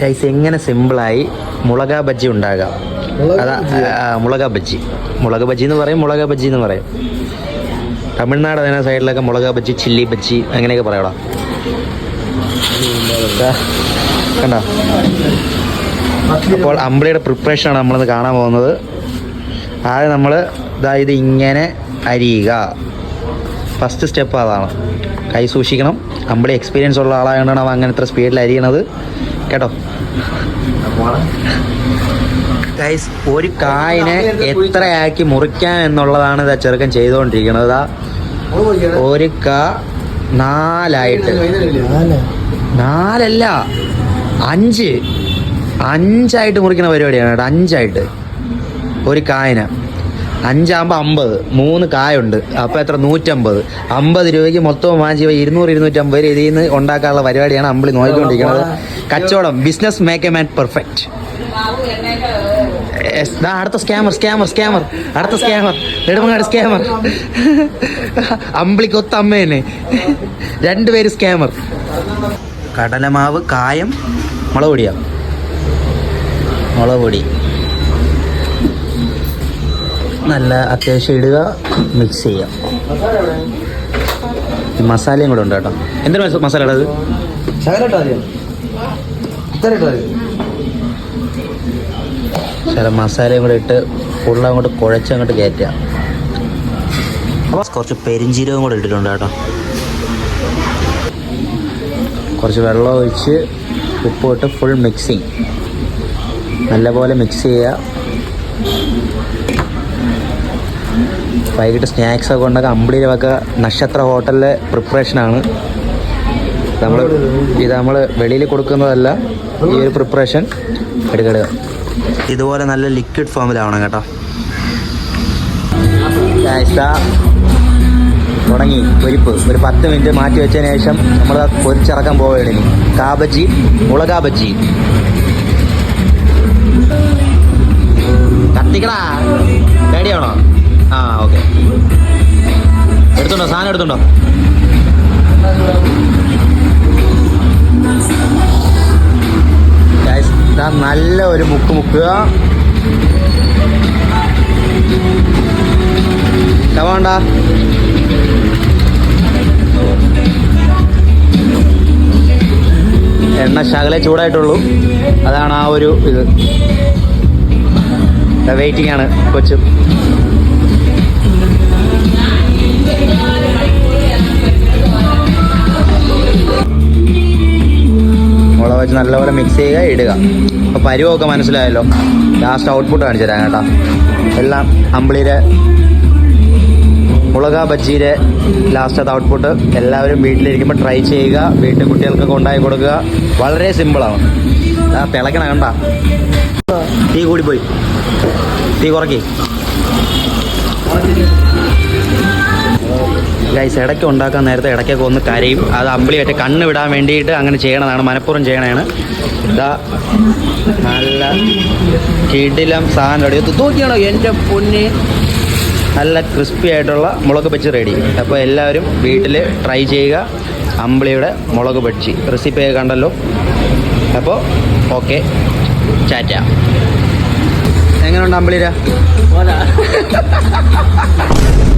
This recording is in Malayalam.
ഗൈസ് എങ്ങനെ സിമ്പിളായി മുളക ബജ്ജി ഉണ്ടാകാം. അതാ മുളക ബജ്ജി. മുളക ബജ്ജി എന്ന് പറയും മുളക ബജ്ജി എന്ന് പറയും. തമിഴ്നാട് അതിനെ സൈഡിലൊക്കെ മുളക ബജ്ജി ചില്ലി ബജ്ജി അങ്ങനെയൊക്കെ പറയടാ. കണ്ടോ? അപ്പോൾ അമ്പിളിയുടെ പ്രിപ്പറേഷനാണ് നമ്മളിന്ന് കാണാൻ പോകുന്നത്. ആദ്യം നമ്മൾ ഇതായത് ഇങ്ങനെ അരിയുക. ഫസ്റ്റ് സ്റ്റെപ്പ് അതാണ്. കൈ സൂക്ഷിക്കണം. അമ്പിളി എക്സ്പീരിയൻസ് ഉള്ള ആളായതുകൊണ്ടാണ് അവൻ അങ്ങനെ ഇത്ര സ്പീഡിൽ അരിയണത്. കേട്ടോ. ഗൈസ് ഒരു കായിനെ എത്രയാക്കി മുറിക്കാം എന്നുള്ളതാണ് ഇതാ ചെറുക്കൻ ചെയ്തുകൊണ്ടിരിക്കുന്നത്. ഇതാ ഒരു ക നാലായിട്ട്. നാലല്ല അഞ്ച്. അഞ്ചായിട്ട് മുറിക്കുന്ന പരിപാടിയാണ് കേട്ടോ അഞ്ചായിട്ട്. ഒരു കായന. അഞ്ചാകുമ്പോൾ അമ്പത് മൂന്ന് കായുണ്ട്. അപ്പോൾ എത്ര? നൂറ്റമ്പത്. അമ്പത് രൂപയ്ക്ക് മൊത്തം വാങ്ങിച്ച് ഇരുന്നൂറ് ഇരുന്നൂറ്റമ്പത് ഇതിൽ നിന്ന് ഉണ്ടാക്കാനുള്ള പരിപാടിയാണ് അമ്പിളി നോക്കിക്കൊണ്ടിരിക്കുന്നത് കച്ചവടം business make a man perfect അടുത്ത സ്കാമർ സ്കാമർ സ്കാമർ അടുത്ത സ്കാമർ നെടുമങ്ങാട് സ്കാമർ അമ്പിളിക്കൊത്ത അമ്മ തന്നെ രണ്ടുപേര് സ്കാമർ കടലമാവ് കായം മുളക് പൊടിയാണ് മുളക് പൊടി. നല്ല അത്യാവശ്യം ഇടുക മിക്സ് ചെയ്യാം മസാലയും കൂടെ ഉണ്ട് കേട്ടോ. എന്തൊരു മസ- മസാല ഇടത് ചില മസാലയും കൂടെ ഇട്ട് ഫുള്ള് അങ്ങോട്ട് കുഴച്ച് അങ്ങോട്ട് കയറ്റുക കുറച്ച് പെരിഞ്ചീരകം കൂടെ ഇട്ടിട്ടുണ്ട് കേട്ടോ. കുറച്ച് വെള്ളം ഒഴിച്ച് ഉപ്പ് ഇട്ട് ഫുൾ മിക്സിങ് നല്ലപോലെ മിക്സ് ചെയ്യുക. വൈകിട്ട് സ്നാക്സ് ഒക്കെ ഉണ്ടാക്കുക അമ്പിളിയിൽ വക നക്ഷത്ര ഹോട്ടലിലെ പ്രിപ്പറേഷനാണ്. നമ്മൾ ഇത് നമ്മൾ വെളിയിൽ കൊടുക്കുന്നതല്ല ഈ ഒരു പ്രിപ്പറേഷൻ എടുക്കുക ഇതുപോലെ നല്ല ലിക്വിഡ് ഫോമിലാവണം കേട്ടോ. തുടങ്ങി. പൊരിപ്പ് ഒരു പത്ത് മിനിറ്റ് മാറ്റി വെച്ചതിന് ശേഷം നമ്മൾ പൊരിച്ചിറക്കാൻ പോവുകയാണ് കാബജി മുളകാ ബജ്ജി എടുത്തുണ്ടോ നല്ല ഒരു മുക്ക് മുക്കുക. വേണ്ട. എണ്ണ ശകലേ ചൂടായിട്ടുള്ളൂ. അതാണ് ആ ഒരു ഇത്. വെയിറ്റിംഗ് ആണ് കൊച്ചു. വെച്ച് നല്ലപോലെ മിക്സ് ചെയ്യുക ഇടുക. അപ്പോൾ പരുവമൊക്കെ മനസ്സിലായല്ലോ. ലാസ്റ്റ് ഔട്ട്പുട്ട് കാണിച്ചു തരാം കേട്ടോ. എല്ലാം അമ്പിളിയുടെ മുളക ബജ്ജിയുടെ ലാസ്റ്റത്തെ ഔട്ട്പുട്ട് എല്ലാവരും വീട്ടിലിരിക്കുമ്പോൾ ട്രൈ ചെയ്യുക. വീട്ടിൽ കുട്ടികൾക്കൊക്കെ ഉണ്ടാക്കി കൊടുക്കുക. വളരെ സിമ്പിളാണ് ആ തിളക്കണ കണ്ട. തീ കൂടിപ്പോയി. തീ കുറക്കി. ഗൈസ് ഇടയ്ക്ക് ഉണ്ടാക്കാൻ നേരത്തെ ഇടയ്ക്കൊക്കെ ഒന്ന് കരയും. അത് അമ്പിളിയായിട്ട് കണ്ണ് വിടാൻ വേണ്ടിയിട്ട് അങ്ങനെ ചെയ്യണതാണ് മനഃപൂർവം ചെയ്യണതാണ്. ഇതാ നല്ല കിടിലം സാധനം റെഡി. തൂക്കിയാണോ എന്റെ പൊന്നെ? നല്ല ക്രിസ്പി ആയിട്ടുള്ള മുളക് ബജ്ജി റെഡി അപ്പോൾ എല്ലാവരും വീട്ടിൽ ട്രൈ ചെയ്യുക. അമ്പിളിയുടെ മുളക് ബജ്ജി. റെസിപ്പി കണ്ടല്ലോ. അപ്പോൾ ഓക്കെ ചാറ്റ എങ്ങനെയുണ്ട് അമ്പിളിര